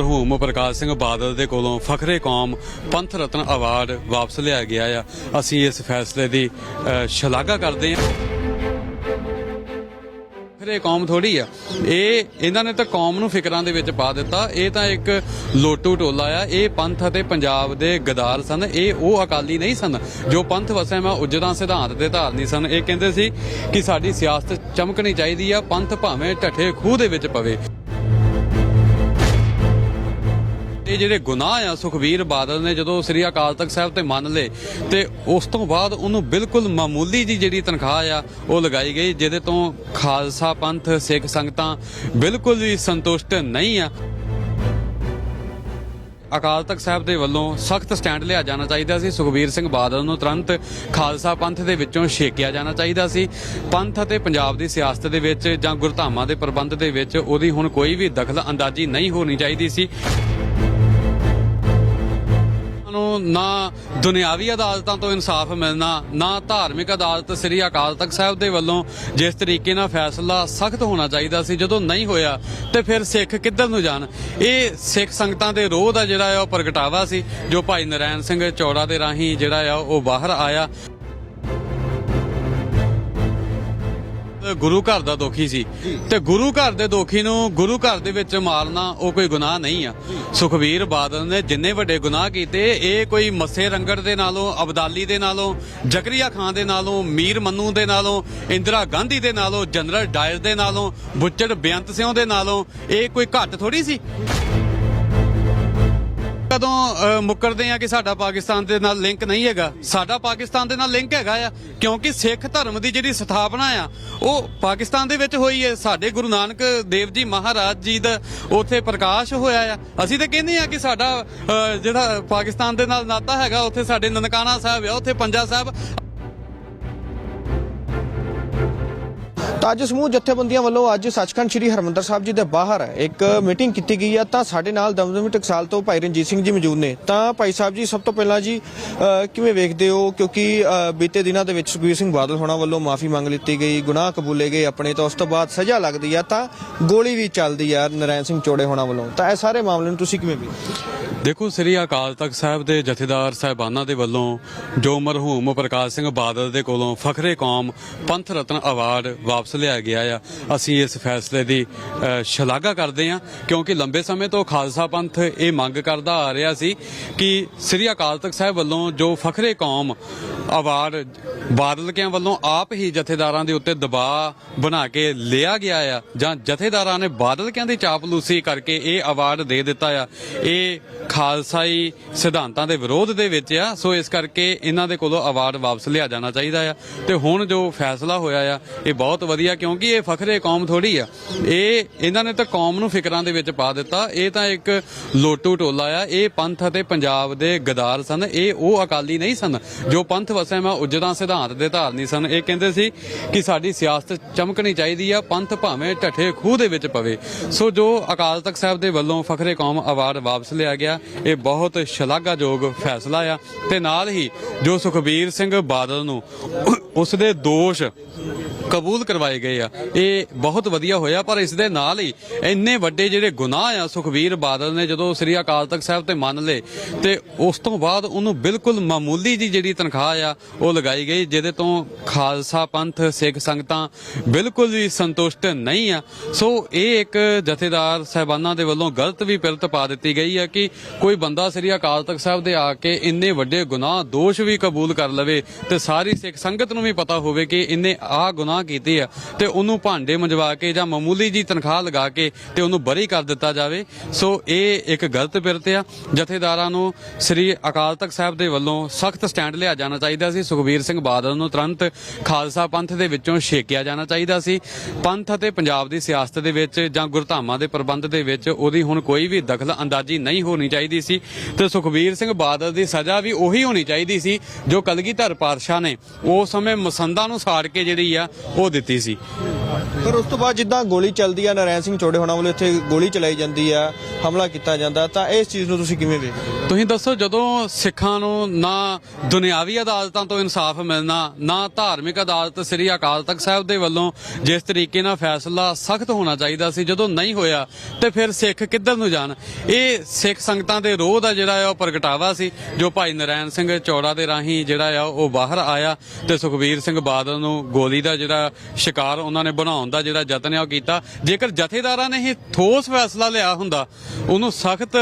ਮਰਹੂਮ ਪ੍ਰਕਾਸ਼ ਸਿੰਘ ਬਾਦਲ ਦੇ ਕੋਲੋਂ ਫਖਰੇ ਕੌਮ ਪੰਥ ਰਤਨ ਅਵਾਰਡ ਵਾਪਸ ਲਿਆ ਗਿਆ ਆ। ਅਸੀਂ ਇਸ ਫੈਸਲੇ ਦੀ ਸ਼ਲਾਘਾ ਕਰਦੇ ਹਾਂ। ਫਖਰੇ ਕੌਮ ਥੋੜੀ ਆ। ਇਹ, ਇਹਨਾਂ ਨੇ ਤਾਂ ਕੌਮ ਨੂੰ ਫਿਕਰਾਂ ਦੇ ਵਿੱਚ ਪਾ ਦਿੱਤਾ। ਇਹ ਤਾਂ ਇੱਕ ਲੋਟੂ ਟੋਲਾ ਆ। ਇਹ ਪੰਥ ਅਤੇ ਪੰਜਾਬ ਦੇ ਗਦਾਰ ਸਨ। ਇਹ ਉਹ ਅਕਾਲੀ ਨਹੀਂ ਸਨ, ਜੋ ਪੰਥ ਵਸਿਆ ਮੈਂ ਉੱਜਦਾਂ ਸਿਧਾਂਤ ਦੇ ਧਾਰਨੀ ਸਨ। ਇਹ ਕਹਿੰਦੇ ਸੀ ਕਿ ਸਾਡੀ ਸਿਆਸਤ ਚਮਕਣੀ ਚਾਹੀਦੀ ਆ। ਪੰਥ ਭਾਵੇਂ ਢੱਠੇ ਖੂਹ ਦੇ ਵਿੱਚ ਪਵੇ। ਜਿਹੜੇ ਗੁਨਾਹ ਆ ਸੁਖਵੀਰ ਬਾਦਲ ਨੇ ਜਦੋਂ ਸ੍ਰੀ ਅਕਾਲ ਤਖਤ ਸਾਹਿਬ ਤੇ ਮੰਨ ਲਏ, ਤੇ ਉਸ ਤੋਂ ਬਾਅਦ ਉਹਨੂੰ ਬਿਲਕੁਲ ਮਾਮੂਲੀ ਜੀ ਜਿਹੜੀ ਤਨਖਾਹ ਆ, ਉਹ ਲਗਾਈ ਗਈ, ਜਿਹਦੇ ਤੋਂ ਖਾਲਸਾ ਪੰਥ, ਸਿੱਖ ਸੰਗਤਾਂ ਬਿਲਕੁਲ ਵੀ ਸੰਤੁਸ਼ਟ ਨਹੀਂ ਆ। ਅਕਾਲ ਤਖਤ ਸਾਹਿਬ ਦੇ ਵੱਲੋਂ ਸਖਤ ਸਟੈਂਡ ਲਿਆ ਜਾਣਾ ਚਾਹੀਦਾ ਸੀ। ਸੁਖਬੀਰ ਸਿੰਘ ਬਾਦਲ ਨੂੰ ਤੁਰੰਤ ਖਾਲਸਾ ਪੰਥ ਦੇ ਵਿੱਚੋਂ ਛੇਕਿਆ ਜਾਣਾ ਚਾਹੀਦਾ ਸੀ। ਪੰਥ ਅਤੇ ਪੰਜਾਬ ਦੀ ਸਿਆਸਤ ਦੇ ਵਿੱਚ ਜਾਂ ਗੁਰਧਾਮਾਂ ਦੇ ਪ੍ਰਬੰਧ ਦੇ ਵਿੱਚ ਉਹਦੀ ਹੁਣ ਕੋਈ ਵੀ ਦਖਲ ਅੰਦਾਜ਼ੀ ਨਹੀਂ ਹੋਣੀ ਚਾਹੀਦੀ ਸੀ। ਨੂੰ ਨਾ ਦੁਨਿਆਵੀ ਅਦਾਲਤਾਂ ਤੋਂ ਇਨਸਾਫ ਮਿਲਣਾ, ਨਾ ਧਾਰਮਿਕ ਅਦਾਲਤ ਸ੍ਰੀ ਅਕਾਲ ਤਖਤ ਸਾਹਿਬ ਦੇ ਵੱਲੋਂ ਜਿਸ ਤਰੀਕੇ ਨਾਲ ਫੈਸਲਾ ਸਖਤ ਹੋਣਾ ਚਾਹੀਦਾ ਸੀ, ਜਦੋਂ ਨਹੀਂ ਹੋਇਆ ਤੇ ਫਿਰ ਸਿੱਖ ਕਿੱਧਰ ਨੂੰ ਜਾਣ? ਇਹ ਸਿੱਖ ਸੰਗਤਾਂ ਦੇ ਰੋਹ ਦਾ ਜਿਹੜਾ ਆ, ਉਹ ਪ੍ਰਗਟਾਵਾ ਸੀ, ਜੋ ਭਾਈ ਨਰੈਣ ਸਿੰਘ ਚੌੜਾ ਦੇ ਰਾਹੀਂ ਜਿਹੜਾ ਆ, ਉਹ ਬਾਹਰ ਆਇਆ। ਗੁਰੂ ਘਰ ਦਾ ਦੋਖੀ ਸੀ। ਤੇ ਗੁਰੂ ਘਰ ਦੇ ਦੋਖੀ ਨੂੰ ਗੁਰੂ ਘਰ ਦੇ ਵਿੱਚ ਮਾਰਨਾ ਉਹ ਕੋਈ ਗੁਨਾਹ ਨਹੀਂ ਆ। ਸੁਖਵੀਰ ਬਾਦਲ ਨੇ ਜਿੰਨੇ ਵੱਡੇ ਗੁਨਾਹ ਕੀਤੇ ਇਹ ਕੋਈ ਮੱਸੇ ਰੰਗੜ ਦੇ ਨਾਲੋਂ ਅਬਦਾਲੀ ਦੇ ਨਾਲੋਂ ਜ਼ਕਰੀਆ ਖਾਨ ਦੇ ਨਾਲੋਂ ਮੀਰ ਮੰਨੂ ਦੇ ਨਾਲੋਂ ਇੰਦਰਾ ਗਾਂਧੀ ਦੇ ਨਾਲੋਂ ਜਨਰਲ ਡਾਇਰ ਦੇ ਨਾਲੋਂ ਬੁੱਚੜ ਬੇਅੰਤ ਸਿੰਘ ਦੇ ਨਾਲੋਂ ਇਹ ਕੋਈ ਘੱਟ ਥੋੜੀ ਸੀ? ਕਦੋਂ ਅ, ਮੁੱਕਰਦੇ ਆ ਕਿ ਸਾਡਾ ਪਾਕਿਸਤਾਨ ਦੇ ਨਾਲ ਲਿੰਕ ਨਹੀਂ ਹੈਗਾ? ਸਾਡਾ ਪਾਕਿਸਤਾਨ ਦੇ ਨਾਲ ਲਿੰਕ ਹੈਗਾ ਆ ਕਿਉਂਕਿ ਸਿੱਖ ਧਰਮ ਦੀ ਜਿਹੜੀ ਸਥਾਪਨਾ ਆ ਉਹ ਪਾਕਿਸਤਾਨ ਦੇ ਵਿੱਚ ਹੋਈ ਹੈ। ਸਾਡੇ ਗੁਰੂ ਨਾਨਕ ਦੇਵ ਜੀ ਮਹਾਰਾਜ ਜੀ ਦਾ ਉੱਥੇ ਪ੍ਰਕਾਸ਼ ਹੋਇਆ ਆ। ਅਸੀਂ ਤਾਂ ਕਹਿੰਦੇ ਆ ਕਿ ਸਾਡਾ ਜਿਹੜਾ ਪਾਕਿਸਤਾਨ ਦੇ ਨਾਲ ਨਾਤਾ ਹੈਗਾ ਉੱਥੇ ਸਾਡੇ ਨਨਕਾਣਾ ਸਾਹਿਬ ਆ ਉੱਥੇ ਪੰਜਾ ਸਾਹਿਬ ਅੱਜ ਸਮੂਹ ਜਥੇਬੰਦੀਆਂ ਵੱਲੋਂ ਅੱਜ ਸੱਚਖੰਡ ਸ੍ਰੀ ਹਰਮੰਦਰ ਸਾਹਿਬ ਜੀ ਦੇ ਬਾਹਰ ਇੱਕ ਮੀਟਿੰਗ ਕੀਤੀ ਗਈ ਹੈ ਤਾਂ ਸਾਡੇ ਨਾਲ ਦਮਦਮੀ ਟਕਸਾਲ ਤੋਂ ਭਾਈ ਰਣਜੀਤ ਸਿੰਘ ਜੀ ਮੌਜੂਦ ਨੇ। ਤਾਂ ਭਾਈ ਸਾਹਿਬ ਜੀ, ਸਭ ਤੋਂ ਪਹਿਲਾਂ ਜੀ ਕਿਵੇਂ ਵੇਖਦੇ ਹੋ? ਕਿਉਂਕਿ ਬੀਤੇ ਦਿਨਾਂ ਦੇ ਵਿੱਚ ਸੁਖਬੀਰ ਸਿੰਘ ਬਾਦਲ ਹੋਣਾ ਵੱਲੋਂ ਮਾਫੀ ਮੰਗ ਲਿੱਤੀ ਗਈ, ਗੁਨਾਹ ਕਬੂਲੇ ਗਏ ਆਪਣੇ ਤਾਂ। ਉਸ ਤੋਂ ਬਾਅਦ ਸਜ਼ਾ ਲੱਗਦੀ ਆ, ਤਾਂ ਗੋਲੀ ਵੀ ਚੱਲਦੀ ਆ ਨਰੈਣ ਸਿੰਘ ਚੋੜੇ ਹੋਣਾ ਵੱਲੋਂ। ਤਾਂ ਇਹ ਸਾਰੇ ਮਾਮਲੇ ਨੂੰ ਤੁਸੀਂ ਕਿਵੇਂ ਵੇਖਦੇ ਦੇਖੋ, ਸ੍ਰੀ ਅਕਾਲ ਤਖਤ ਸਾਹਿਬ ਦੇ ਜਥੇਦਾਰ ਸਾਹਿਬਾਨਾਂ ਦੇ ਵੱਲੋਂ ਜੋ ਮਰਹੂਮ ਪ੍ਰਕਾਸ਼ ਸਿੰਘ ਬਾਦਲ ਦੇ ਕੋਲੋਂ ਫਖਰੇ ਕੌਮ ਪੰਥ ਰਤਨ ਅਵਾਰਡ ਵਾਪਸ ਲਿਆ ਗਿਆ ਆ। ਅਸੀਂ ਇਸ ਫੈਸਲੇ ਦੀ ਸ਼ਲਾਘਾ ਕਰਦੇ ਹਾਂ, ਕਿਉਂਕਿ ਲੰਬੇ ਸਮੇਂ ਤੋਂ ਖਾਲਸਾ ਪੰਥ ਇਹ ਮੰਗ ਕਰਦਾ ਆ ਰਿਹਾ ਸੀ ਕਿ ਸ੍ਰੀ ਅਕਾਲ ਤਖਤ ਸਾਹਿਬ ਵੱਲੋਂ ਜੋ ਫਖਰੇ ਕੌਮ ਅਵਾਰਡ ਬਾਦਲਕਿਆਂ ਵੱਲੋਂ ਆਪ ਹੀ ਜਥੇਦਾਰਾਂ ਦੇ ਉੱਤੇ ਦਬਾਅ ਬਣਾ ਕੇ ਲਿਆ ਗਿਆ ਆ ਜਾਂ ਜਥੇਦਾਰਾਂ ਨੇ ਬਾਦਲਕਿਆਂ ਦੀ ਚਾਪਲੂਸੀ ਕਰਕੇ ਇਹ ਅਵਾਰਡ ਦੇ ਦਿੱਤਾ ਆ। ਇਹ ਖਾਲਸਾਈ ਸਿਧਾਂਤਾਂ ਦੇ ਵਿਰੋਧ ਦੇ ਵਿੱਚ ਆ, ਸੋ ਇਸ ਕਰਕੇ ਇਹਨਾਂ ਦੇ ਕੋਲੋਂ ਅਵਾਰਡ ਵਾਪਸ ਲਿਆ ਜਾਣਾ ਚਾਹੀਦਾ ਆ। ਤੇ ਹੁਣ ਜੋ ਫੈਸਲਾ ਹੋਇਆ ਆ, ਇਹ ਬਹੁਤ ਵਧੀਆ ਕਿਉਂਕਿ ਇਹ ਫਖਰੇ ਕੌਮ ਥੋੜੀ ਆ। ਇਹ, ਇਹਨਾਂ ਨੇ ਤਾਂ ਕੌਮ ਨੂੰ ਫਿਕਰਾਂ ਦੇ ਵਿੱਚ ਪਾ ਦਿੱਤਾ। ਇਹ ਤਾਂ ਇੱਕ ਲੋਟੂ ਟੋਲਾ ਆ। ਇਹ ਪੰਥ ਅਤੇ ਪੰਜਾਬ ਦੇ ਗਦਾਰ ਸਨ। ਇਹ ਉਹ ਅਕਾਲੀ ਨਹੀਂ ਸਨ ਜੋ ਪੰਥ ਵਸਿਆ ਮੈਂ ਉੱਜਦਾਂ ਸਿਧਾਂਤ ਦੇ ਧਾਰਨੀ ਸਨ। ਇਹ ਕਹਿੰਦੇ ਸੀ ਕਿ ਸਾਡੀ ਸਿਆਸਤ ਚਮਕਣੀ ਚਾਹੀਦੀ ਆ, ਪੰਥ ਭਾਵੇਂ ਢੱਠੇ ਖੂਹ ਦੇ ਵਿੱਚ ਪਵੇ। ਸੋ ਜੋ ਅਕਾਲ ਤਖਤ ਸਾਹਿਬ ਦੇ ਵੱਲੋਂ ਫਖਰੇ ਕੌਮ ਅਵਾਰਡ ਵਾਪਸ ਲਿਆ ਗਿਆ, ਇਹ ਬਹੁਤ ਸ਼ਲਾਘਾਯੋਗ ਫੈਸਲਾ ਆ। ਤੇ ਨਾਲ ਹੀ ਜੋ ਸੁਖਬੀਰ ਸਿੰਘ ਬਾਦਲ ਨੂੰ ਉਸ ਦੇ ਦੋਸ਼ ਕਬੂਲ ਕਰਵਾਏ ਗਏ ਆ। ਇਹ ਬਹੁਤ ਵਧੀਆ ਹੋਇਆ, ਪਰ ਇਸ ਦੇ ਨਾਲ ਹੀ ਇੰਨੇ ਵੱਡੇ ਜਿਹੜੇ ਗੁਨਾਹ ਆ ਸੁਖਵੀਰ ਬਾਦਲ ਨੇ, ਜਦੋਂ ਸ੍ਰੀ ਅਕਾਲ ਤਖਤ ਸਾਹਿਬ ਤੇ ਮੰਨ ਲਏ, ਤੇ ਉਸ ਤੋਂ ਬਾਅਦ ਉਹਨੂੰ ਬਿਲਕੁਲ ਮਾਮੂਲੀ ਜੀ ਜਿਹੜੀ ਤਨਖਾਹ ਆ, ਉਹ ਲਗਾਈ ਗਈ, ਜਿਹਦੇ ਤੋਂ ਖਾਲਸਾ ਪੰਥ, ਸਿੱਖ ਸੰਗਤਾਂ ਬਿਲਕੁਲ ਵੀ ਸੰਤੁਸ਼ਟ ਨਹੀਂ ਆ। ਸੋ ਇਹ ਇੱਕ ਜਥੇਦਾਰ ਸਹਿਬਾਨਾਂ ਦੇ ਵੱਲੋਂ ਗਲਤ ਵੀ ਪਿਰਤ ਪਾ ਦਿੱਤੀ ਗਈ ਹੈ ਕਿ ਕੋਈ ਬੰਦਾ ਸ੍ਰੀ ਅਕਾਲ ਤਖਤ ਸਾਹਿਬ ਦੇ ਆ ਕੇ ਇੰਨੇ ਵੱਡੇ ਗੁਨਾਹ, ਦੋਸ਼ ਵੀ ਕਬੂਲ ਕਰ ਲਵੇ, ਤੇ ਸਾਰੀ ਸਿੱਖ ਸੰਗਤ ਨੂੰ ਵੀ ਪਤਾ ਹੋਵੇ ਕਿ ਇੰਨੇ ਆਹ ਗੁਨਾਹ ਕੀਤੀ ਆ ਤੇ ਉਹਨੂੰ ਭਾਂਡੇ ਮੰਜਵਾ ਕੇ ਜਾਂ ਮਾਮੂਲੀ ਜੀ ਤਨਖਾਹ ਲਗਾ ਕੇ ਤੇ ਉਹਨੂੰ ਬਰੀ ਕਰ ਦਿੱਤਾ ਜਾਵੇ। ਸੋ ਇਹ ਇੱਕ ਗਲਤ ਪਿਰਤ ਆ। ਜਥੇਦਾਰਾਂ ਨੂੰ ਸ੍ਰੀ ਅਕਾਲ ਤਖਤ ਸਾਹਿਬ ਦੇ ਵੱਲੋਂ ਸਖਤ ਸਟੈਂਡ ਲਿਆ ਜਾਣਾ ਚਾਹੀਦਾ ਸੀ। ਸੁਖਬੀਰ ਸਿੰਘ ਬਾਦਲ ਨੂੰ ਤੁਰੰਤ ਖਾਲਸਾ ਪੰਥ ਦੇ ਵਿੱਚੋਂ ਛੇਕਿਆ ਜਾਣਾ ਚਾਹੀਦਾ ਸੀ। ਪੰਥ ਅਤੇ ਪੰਜਾਬ ਦੀ ਸਿਆਸਤ ਦੇ ਵਿੱਚ ਜਾਂ ਗੁਰਧਾਮਾਂ ਦੇ ਪ੍ਰਬੰਧ ਦੇ ਵਿੱਚ ਉਹਦੀ ਹੁਣ ਕੋਈ ਵੀ ਦਖਲ ਅੰਦਾਜ਼ੀ ਨਹੀਂ ਹੋਣੀ ਚਾਹੀਦੀ ਸੀ। ਤੇ ਸੁਖਬੀਰ ਸਿੰਘ ਬਾਦਲ ਦੀ ਸਜ਼ਾ ਵੀ ਉਹੀ ਹੋਣੀ ਚਾਹੀਦੀ ਸੀ ਜੋ ਕਲਗੀਧਰ ਪਾਤਸ਼ਾਹ ਨੇ। ਉਸ ਸਮੇਂ ਮਸੰਦਾਂ ਨੂੰ ਸਾੜ ਕੇ ਜਿਹੜੀ ਆ ਉਹ ਦਿੱਤੀ ਸੀ। ਪਰ ਉਸ ਤੋਂ ਬਾਅਦ ਜਿੱਦਾਂ ਗੋਲੀ ਚੱਲਦੀ ਆ ਨਰੈਣ ਸਿੰਘ ਚੋੜੇ ਹੋਣਾ ਵੱਲੋਂ ਇੱਥੇ ਗੋਲੀ ਚਲਾਈ ਜਾਂਦੀ ਆ ਹਮਲਾ ਕੀਤਾ ਜਾਂਦਾ ਤਾਂ ਇਸ ਚੀਜ਼ ਨੂੰ ਤੁਸੀਂ ਕਿਵੇਂ ਵੇਖਦੇ ਹੋ? ਤੁਸੀਂ ਦੱਸੋ ਜਦੋਂ ਸਿੱਖਾਂ ਨੂੰ ਨਾ ਦੁਨਿਆਵੀ ਅਦਾਲਤਾਂ ਤੋਂ ਇਨਸਾਫ ਮਿਲਣਾ ਨਾ ਧਾਰਮਿਕ ਅਦਾਲਤ ਸ੍ਰੀ ਅਕਾਲ ਤਖਤ ਸਾਹਿਬ ਦੇ ਵੱਲੋਂ ਜਿਸ ਤਰੀਕੇ ਨਾਲ ਫੈਸਲਾ ਸਖਤ ਹੋਣਾ ਚਾਹੀਦਾ ਸੀ ਜਦੋਂ ਨਹੀਂ ਹੋਇਆ ਤੇ ਫਿਰ ਸਿੱਖ ਕਿੱਧਰ ਨੂੰ ਜਾਣ? ਇਹ ਸਿੱਖ ਸੰਗਤਾਂ ਦੇ ਰੋਹ ਦਾ ਜਿਹੜਾ ਆ ਉਹ ਪ੍ਰਗਟਾਵਾ ਸੀ ਜੋ ਭਾਈ ਨਰੈਣ ਸਿੰਘ ਚੌੜਾ ਦੇ ਰਾਹੀਂ ਜਿਹੜਾ ਆ ਉਹ ਬਾਹਰ ਆਇਆ ਤੇ ਸੁਖਬੀਰ ਸਿੰਘ ਬਾਦਲ ਨੂੰ ਗੋਲੀ ਦਾ ਜਿਹੜਾ ਸ਼ਿਕਾਰ ਉਹਨਾਂ ਨੇ ਬਣਾਉਣ ਦਾ ਜਿਹੜਾ ਯਤਨ ਆ ਉਹ ਕੀਤਾ। ਜੇਕਰ ਜਥੇਦਾਰਾਂ ਨੇ ਇਹ ਠੋਸ ਫੈਸਲਾ ਲਿਆ ਹੁੰਦਾ, ਉਹਨੂੰ ਸਖਤ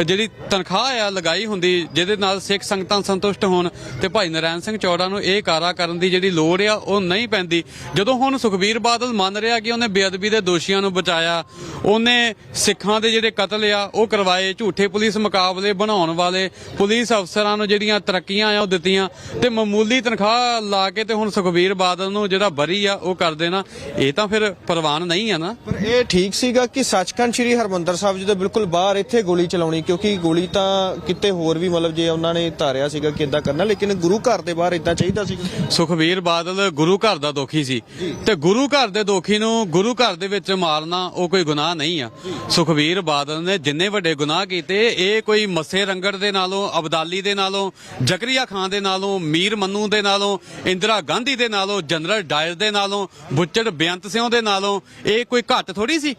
ਜਿਹੜੀ ਤਨਖਾਹ ਆ ਲਗਾਈ ਹੁੰਦੀ, ਜਿਹਦੇ ਨਾਲ ਸਿੱਖ ਸੰਗਤਾਂ ਸੰਤੁਸ਼ਟ ਹੋਣ ਤੇ ਭਾਈ ਨਰੈਣ ਸਿੰਘ ਚੌੜਾ ਨੂੰ ਇਹ ਕਾਰਾ ਕਰਨ ਦੀ ਜਿਹੜੀ ਲੋੜ ਆ, ਉਹ ਨਹੀਂ ਪੈਂਦੀ। ਜਦੋਂ ਹੁਣ ਸੁਖਬੀਰ ਬਾਦਲ ਮੰਨ ਰਿਹਾ ਕਿ ਉਹਨੇ ਬੇਅਦਬੀ ਦੇ ਦੋਸ਼ੀਆਂ ਨੂੰ ਬਚਾਇਆ, ਉਹਨੇ ਸਿੱਖਾਂ ਦੇ ਜਿਹੜੇ ਕਤਲ ਆ, ਉਹ ਕਰਵਾਏ, ਝੂਠੇ ਪੁਲਿਸ ਮੁਕਾਬਲੇ ਬਣਾਉਣ ਵਾਲੇ ਪੁਲਿਸ ਅਫਸਰਾਂ ਨੂੰ ਜਿਹੜੀਆਂ ਤਰੱਕੀਆਂ ਆ, ਉਹ ਦਿੱਤੀਆਂ ਤੇ ਮਾਮੂਲੀ ਤਨਖਾਹ ਲਾ ਕੇ ਤੇ ਹੁਣ ਸੁਖਬੀਰ ਬਾਦਲ ਨੂੰ ਜਿਹੜਾ ਬਰੀ ਆ ਉਹ ਕਰ ਦੇਣਾ ਇਹ ਤਾਂ ਫਿਰ ਪ੍ਰਵਾਨ ਨਹੀਂ ਆ ਨਾ। ਪਰ ਇਹ ਠੀਕ ਸੀਗਾ ਕਿ ਸੱਚਖੰਡ ਸ੍ਰੀ ਹਰਮੰਦਰ ਸਾਹਿਬ ਜੀ ਦੇ ਬਿਲਕੁਲ ਬਾਹਰ ਇੱਥੇ ਗੋਲੀ ਚਲਾਉਣੀ ਕਿਉਂਕਿ ਗੋਲੀ ਤਾਂ ਕਿਤੇ ਹੋਰ ਵੀ ਮਤਲਬ ਜੇ ਉਹਨਾਂ ਨੇ ਧਾਰਿਆ ਸੀਗਾ ਕਿ ਇਦਾਂ ਕਰਨਾ ਲੇਕਿਨ ਗੁਰੂ ਘਰ ਦੇ ਬਾਹਰ ਇਦਾਂ ਚਾਹੀਦਾ ਸੀਗਾ। ਸੁਖਬੀਰ ਬਾਦਲ ਗੁਰੂ ਘਰ ਦਾ ਦੋਖੀ ਸੀ। ਤੇ ਗੁਰੂ ਘਰ ਦੇ ਦੋਖੀ ਨੂੰ ਗੁਰੂ ਘਰ ਦੇ ਵਿੱਚ ਮਾਰਨਾ ਉਹ ਕੋਈ ਗੁਨਾਹ ਨਹੀਂ ਆ। ਸੁਖਬੀਰ ਬਾਦਲ ਨੇ ਜਿੰਨੇ ਵੱਡੇ ਗੁਨਾਹ ਕੀਤੇ ਇਹ ਕੋਈ ਮੱਸੇ ਰੰਗੜ ਦੇ ਨਾਲੋਂ ਅਬਦਾਲੀ ਦੇ ਨਾਲੋਂ ਜ਼ਕਰੀਆ ਖਾਨ ਦੇ ਨਾਲੋਂ ਮੀਰ ਮੰਨੂ ਦੇ ਨਾਲੋਂ ਇੰਦਰਾ ਗਾਂਧੀ ਦੇ ਨਾਲੋਂ ਜਨਰਲ ਡਾਇਰ ਦੇ ਨਾਲੋਂ ਬੁੱਚੜ ਬੇਅੰਤ ਸਿੰਘ ਦੇ ਨਾਲੋਂ ਇਹ ਕੋਈ ਘੱਟ ਥੋੜੀ ਸੀ?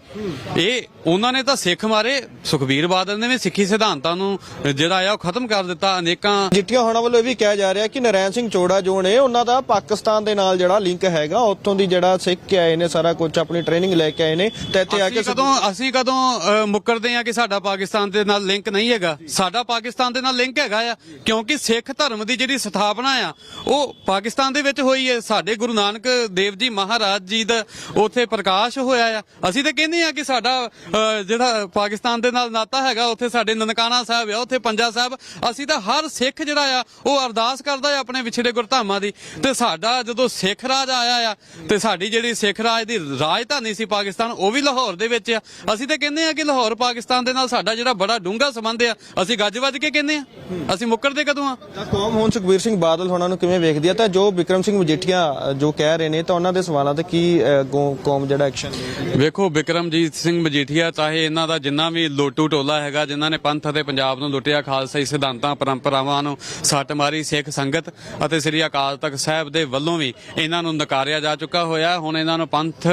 ਇਹ ਉਹਨਾਂ ਨੇ ਤਾਂ ਸਿੱਖ ਮਾਰੇ ਸੁਖਬੀਰ ਬਾਦਲ ਨੇ ਵੀ ਸਿੱਖੀ ਸਿਧਾਂਤਾਂ ਨੂੰ ਜਿਹੜਾ ਆ ਉਹ ਖਤਮ ਕਰ ਦਿੱਤਾ। ਅਨੇਕਾਂ ਜਿੱਟੀਆਂ ਹੋਣਾ ਵੱਲੋਂ ਇਹ ਵੀ ਕਿਹਾ ਜਾ ਰਿਹਾ ਕਿ ਨਰੈਣ ਸਿੰਘ ਚੋੜਾ ਜੋ ਨੇ ਉਹਨਾਂ ਦਾ ਪਾਕਿਸਤਾਨ ਦੇ ਨਾਲ ਜਿਹੜਾ ਲਿੰਕ ਹੈਗਾ ਉੱਥੋਂ ਦੀ ਜਿਹੜਾ ਸਿੱਖ ਕੇ ਆਏ ਨੇ ਸਾਰਾ ਕੁਝ ਆਪਣੀ ਟ੍ਰੇਨਿੰਗ ਲੈ ਕੇ ਆਏ ਨੇ ਤੇ ਇੱਥੇ ਆ ਕੇ ਅਸੀਂ ਕਦੋਂ ਅਸੀਂ ਕਦੋਂ ਮੁੱਕਰਦੇ ਆ ਕਿ ਸਾਡਾ ਪਾਕਿਸਤਾਨ ਦੇ ਨਾਲ ਲਿੰਕ ਨਹੀਂ ਹੈਗਾ? ਸਾਡਾ ਪਾਕਿਸਤਾਨ ਦੇ ਨਾਲ ਲਿੰਕ ਹੈਗਾ ਆ ਕਿਉਂਕਿ ਸਿੱਖ ਧਰਮ ਦੀ ਜਿਹੜੀ ਸਥਾਪਨਾ ਆ ਉਹ ਪਾਕਿਸਤਾਨ ਦੇ ਵਿੱਚ ਹੋਈ ਹੈ। ਸਾਡੇ ਗੁਰੂ ਨਾਨਕ ਦੇਵ ਜੀ ਮਹਾਰਾਜ ਜੀ ਦਾ ਉੱਥੇ ਪ੍ਰਕਾਸ਼ ਹੋਇਆ ਆ। ਅਸੀਂ ਤਾਂ ਕਹਿੰਦੇ ਆ ਕਿ ਸਾਡਾ ਜਿਹੜਾ ਪਾਕਿਸਤਾਨ ਦੇ ਨਾਲ ਨਾਤਾ ਹੈਗਾ, ਉੱਥੇ ਸਾਡੇ ਨਨਕਾਣਾ ਸਾਹਿਬ ਆ, ਉੱਥੇ ਪੰਜਾ ਸਾਹਿਬ। ਅਸੀਂ ਤਾਂ ਹਰ ਸਿੱਖ ਜਿਹੜਾ ਆ, ਉਹ ਅਰਦਾਸ ਕਰਦਾ ਆ ਆਪਣੇ ਵਿਛੜੇ ਗੁਰਧਾਮਾਂ ਦੀ। ਤੇ ਸਾਡਾ ਜਦੋਂ ਸਿੱਖ ਰਾਜ ਆਇਆ ਆ, ਤੇ ਸਾਡੀ ਜਿਹੜੀ ਸਿੱਖ ਰਾਜ ਦੀ ਰਾਜਧਾਨੀ ਸੀ ਪਾਕਿਸਤਾਨ, ਉਹ ਵੀ ਲਾਹੌਰ ਦੇ ਵਿੱਚ ਆ। ਅਸੀਂ ਤਾਂ ਕਹਿੰਦੇ ਆ ਕਿ ਲਾਹੌਰ ਪਾਕਿਸਤਾਨ ਦੇ ਨਾਲ ਸਾਡਾ ਜਿਹੜਾ ਬੜਾ ਡੂੰਘਾ ਸੰਬੰਧ ਆ, ਅਸੀਂ ਗੱਜ ਵੱਜ ਕੇ ਕਹਿੰਦੇ ਆ। ਅਸੀਂ ਮੁੱਕਰਦੇ ਕਦੋਂ ਆ? ਕੌਮ ਹੁਣ ਸੁਖਬੀਰ ਸਿੰਘ ਬਾਦਲ ਹੋਣਾ ਨੂੰ ਕਿਵੇਂ ਵੇਖਦੀ ਆ? ਤਾਂ ਜੋ ਵਿਕਰਮ ਸਿੰਘ ਮਜੀਠੀਆ ਜੋ ਕਹਿ ਰਹੇ ਨੇ ਤਾਂ ਉਹਨਾਂ ਦੇ ਸਵਾਲਾਂ ਤੇ ਕੀ ਕੌਮ ਜਿਹੜਾ ਐਕਸ਼ਨ ਵੇਖੋ, ਬਿਕਰਮਜੀਤ ਸਿੰਘ ਮਜੀਠੀਆ, ਚਾਹੇ ਇਹਨਾਂ ਦਾ ਜਿੰਨਾ ਵੀ ਲੋਟੂ ਟੋਲਾ ਹੈਗਾ, ਜਿਨ੍ਹਾਂ ਨੇ ਪੰਥ ਅਤੇ ਪੰਜਾਬ ਨੂੰ ਲੁੱਟਿਆ ਖਾਲਸਾਈ ਸਿਧਾਂਤਾਂ, ਪਰੰਪਰਾਵਾਂ ਨੂੰ ਸੱਟ ਮਾਰੀ, ਸਿੱਖ ਸੰਗਤ ਅਤੇ ਸ੍ਰੀ ਅਕਾਲ ਤਖਤ ਸਾਹਿਬ ਦੇ ਵੱਲੋਂ ਵੀ ਇਹਨਾਂ ਨੂੰ ਨਕਾਰਿਆ ਜਾ ਚੁੱਕਾ ਹੋਇਆ। ਹੁਣ ਇਹਨਾਂ ਨੂੰ ਪੰਥ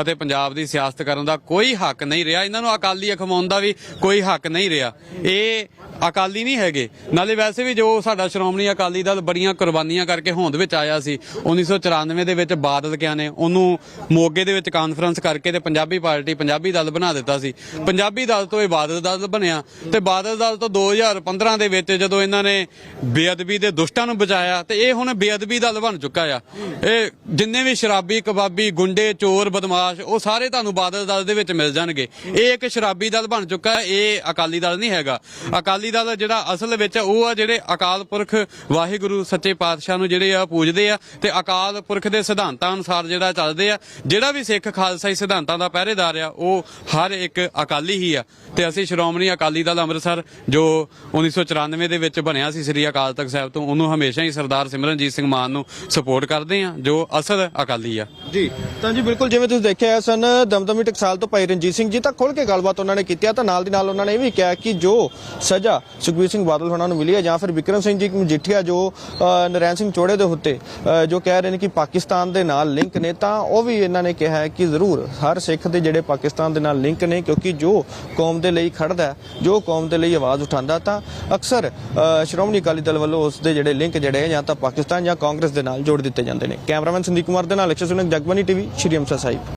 ਅਤੇ ਪੰਜਾਬ ਦੀ ਸਿਆਸਤ ਕਰਨ ਦਾ ਕੋਈ ਹੱਕ ਨਹੀਂ ਰਿਹਾ। ਇਹਨਾਂ ਨੂੰ ਅਕਾਲੀ ਅਖਵਾਉਣ ਦਾ ਵੀ ਕੋਈ ਹੱਕ ਨਹੀਂ ਰਿਹਾ। ਇਹ ਅਕਾਲੀ ਨਹੀਂ ਹੈਗੇ। ਨਾਲੇ ਵੈਸੇ ਵੀ ਜੋ ਸਾਡਾ ਸ਼੍ਰੋਮਣੀ ਅਕਾਲੀ ਦਲ ਬੜੀਆਂ ਕੁਰਬਾਨੀਆਂ ਕਰਕੇ ਹੋਂਦ ਵਿੱਚ ਆਇਆ ਸੀ 1994 ਦੇ ਵਿੱਚ ਬਾਦਲ ਕਿਆ ਨੇ, ਉਹਨੂੰ ਮੋਗੇ ਦੇ ਵਿੱਚ ਕਾਨਫਰੰਸ ਕਰਕੇ ਤੇ ਪੰਜਾਬੀ ਪਾਰਟੀ ਪੰਜਾਬੀ ਦਲ ਬਣਾ ਦਿੱਤਾ ਸੀ। ਪੰਜਾਬੀ ਦਲ ਤੋਂ ਇਹ ਬਾਦਲ ਦਲ ਬਣਿਆ ਤੇ ਬਾਦਲ ਦਲ ਤੋਂ 2015 ਦੇ ਵਿੱਚ ਜਦੋਂ ਇਹਨਾਂ ਨੇ ਬੇਅਦਬੀ ਦੇ ਦੁਸ਼ਟਾਂ ਨੂੰ ਬਚਾਇਆ ਤੇ ਇਹ ਹੁਣ ਬੇਅਦਬੀ ਦਲ ਬਣ ਚੁੱਕਾ ਆ। ਇਹ ਜਿੰਨੇ ਵੀ ਸ਼ਰਾਬੀ, ਕਬਾਬੀ, ਗੁੰਡੇ, ਚੋਰ, ਬਦਮਾਸ਼, ਉਹ ਸਾਰੇ ਤੁਹਾਨੂੰ ਬਾਦਲ ਦਲ ਦੇ ਵਿੱਚ ਮਿਲ ਜਾਣਗੇ। ਇਹ ਇੱਕ ਸ਼ਰਾਬੀ ਦਲ ਬਣ ਚੁੱਕਾ ਹੈ ਇਹ ਅਕਾਲੀ ਦਲ ਨਹੀਂ ਹੈਗਾ। ਅਕਾਲੀ ਦਲ ਜਿਹੜਾ ਅਸਲ ਵਿੱਚ ਉਹ ਆ ਜਿਹੜੇ ਅਕਾਲ ਪੁਰਖ ਵਾਹਿਗੁਰੂ, ਸੱਚੇ ਪਾਤਸ਼ਾਹ ਨੂੰ ਜਿਹੜੇ ਆ ਪੂਜਦੇ ਆ ਤੇ ਅਕਾਲ ਪੁਰਖ ਦੇ ਸਿਧਾਂਤਾਂ ਅਨੁਸਾਰ ਜਿਹੜਾ ਚੱਲਦੇ ਆ, ਜਿਹੜਾ ਵੀ ਸਿੱਖ ਖਾਲਸਾਈ ਸਿਧਾਂਤਾਂ ਦਾ ਪਹਿਰੇਦਾਰ ਆ, ਉਹ ਹਰ ਇੱਕ ਅਕਾਲੀ ਹੀ ਆ। ਤੇ ਅਸੀਂ ਸ਼੍ਰੋਮਣੀ ਅਕਾਲੀ ਦਲ ਅੰਮ੍ਰਿਤਸਰ, ਜੋ 1994 ਦੇ ਵਿੱਚ ਬਣਿਆ ਸੀ ਸ੍ਰੀ ਅਕਾਲ ਤਖਤ ਸਾਹਿਬ ਤੋਂ, ਉਹਨੂੰ ਹਮੇਸ਼ਾ ਹੀ ਸਰਦਾਰ ਸਿਮਰਨਜੀਤ ਸਿੰਘ ਮਾਨ ਨੂੰ ਸਪੋਰਟ ਕਰਦੇ ਆ, ਜੋ ਅਸਲ ਅਕਾਲੀ ਆ। ਜੀ। ਤਾਂ ਜੀ, ਬਿਲਕੁਲ ਜਿਵੇਂ ਤੁਸੀਂ ਦੇਖਿਆ ਸਨ, ਦਮਦਮੀ ਟਕਸਾਲ ਤੋਂ ਭਾਈ ਰਣਜੀਤ ਸਿੰਘ ਜੀ ਤਾਂ ਖੁੱਲ ਕੇ ਗੱਲਬਾਤ ਉਹਨਾਂ ਨੇ ਕੀਤੀ ਆ, ਤਾਂ ਨਾਲ ਦੀ ਨਾਲ ਉਹਨਾਂ ਨੇ ਇਹ ਵੀ ਕਿਹਾ ਕਿ ਜੋ ਸਜ਼ਾ ਸੁਖਬੀਰ ਸਿੰਘ ਬਾਦਲ ਹੋਣਾ ਨੂੰ ਮਿਲੀ ਹੈ ਜਾਂ ਫਿਰ ਵਿਕਰਮ ਸਿੰਘ ਜੀ ਮਜੀਠੀਆ ਜੋ ਨਰੈਣ ਸਿੰਘ ਚੋੜੇ ਦੇ ਉੱਤੇ ਜੋ ਕਹਿ ਰਹੇ ਨੇ ਕਿ ਪਾਕਿਸਤਾਨ ਦੇ ਨਾਲ ਲਿੰਕ ਨੇ, ਤਾਂ ਉਹ ਵੀ ਇਹਨਾਂ ਨੇ ਕਿਹਾ ਹੈ ਕਿ ਜ਼ਰੂਰ ਹਰ ਸਿੱਖ ਦੇ ਜਿਹੜੇ ਪਾਕਿਸਤਾਨ ਦੇ ਨਾਲ ਲਿੰਕ ਨੇ, ਕਿਉਂਕਿ ਜੋ ਕੌਮ ਦੇ ਲਈ ਖੜਦਾ ਜੋ ਕੌਮ ਦੇ ਲਈ ਆਵਾਜ਼ ਉਠਾਉਂਦਾ, ਤਾਂ ਅਕਸਰ ਸ਼੍ਰੋਮਣੀ ਅਕਾਲੀ ਦਲ ਵੱਲੋਂ ਉਸ ਦੇ ਜਿਹੜੇ ਲਿੰਕ ਜਿਹੜੇ ਜਾਂ ਤਾਂ ਪਾਕਿਸਤਾਨ ਜਾਂ ਕਾਂਗਰਸ ਦੇ ਨਾਲ ਜੋੜ ਦਿੱਤੇ ਜਾਂਦੇ ਨੇ। ਕੈਮਰਾਮੈਨ ਸੰਦੀਪ ਕੁਮਾਰ ਦੇ ਨਾਲ ਅਕਸ਼ਰ ਸੁਨਕ ਜਗਬਾਨੀ ਟੀਵੀ ਸ਼੍ਰੀ ਅੰਮ੍ਰਿਤਸਰ ਸਾਹਿਬ